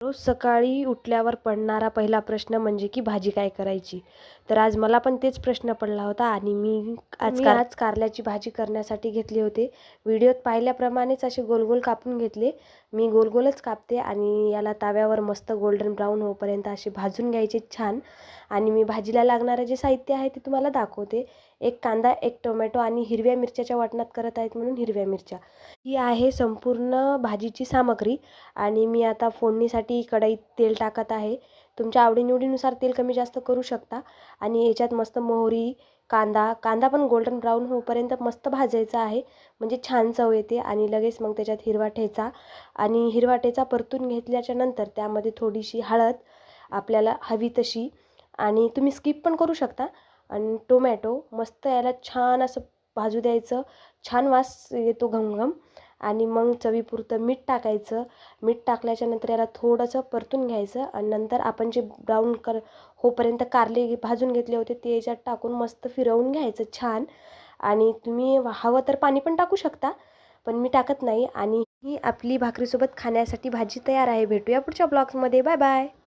रोज सकाळी उठल्यावर पडणारा पहिला प्रश्न म्हणजे की भाजी काय करायची? तर आज मला पण तेच प्रश्न पडला होता आणि मी आज मी आज कारल्याची भाजी करण्यासाठी घेतले होते. व्हिडिओत पाहिल्याप्रमाणेच असे गोल गोल कापून घेतले. मी गोल गोलच कापते आणि याला ताव्यावर मस्त गोल्डन ब्राऊन होईपर्यंत असे भाजून घ्यायचे छान. आणि मी भाजीला लागणारं जे साहित्य आहे ते तुम्हाला दाखवते. एक कांदा एक टोमॅटो आणि हिरव्या मिरच्याच्या वाटणात करत आहेत म्हणून हिरव्या मिरच्या. ही आहे संपूर्ण भाजीची सामग्री आणि मी आता फोडणीसाठी कढईत तेल टाकत आहे. तुमच्या आवडीनिवडीनुसार तेल कमी जास्त करू शकता. आणि याच्यात मस्त मोहरी कांदा कांदा पण गोल्डन ब्राऊन होईपर्यंत मस्त भाजायचा आहे. म्हणजे छान चव येते आणि लगेच मग त्याच्यात हिरवा ठेचा आणि हिरवा ठेचा परतून घेतल्याच्या नंतर त्यामध्ये थोडीशी हळद आपल्याला हवी तशी आणि तुम्ही स्किप पण करू शकता. आणि टोमॅटो मस्त याला छान असं भाजू द्यायचं. छान वास येतो घमघम. आणि मग चवीपुरतं मीठ टाकायचं. मीठ टाकल्याच्यानंतर याला थोडंसं परतून घ्यायचं आणि नंतर आपण जे ब्राऊन कर होपर्यंत कारले भाजून घेतले होते ते याच्यात टाकून मस्त फिरवून घ्यायचं छान. आणि तुम्ही हवं तर पाणी पण टाकू शकता पण मी टाकत नाही. आणि ही आपली भाकरीसोबत खाण्यासाठी भाजी तयार आहे. भेटूया पुढच्या ब्लॉग्समध्ये बाय बाय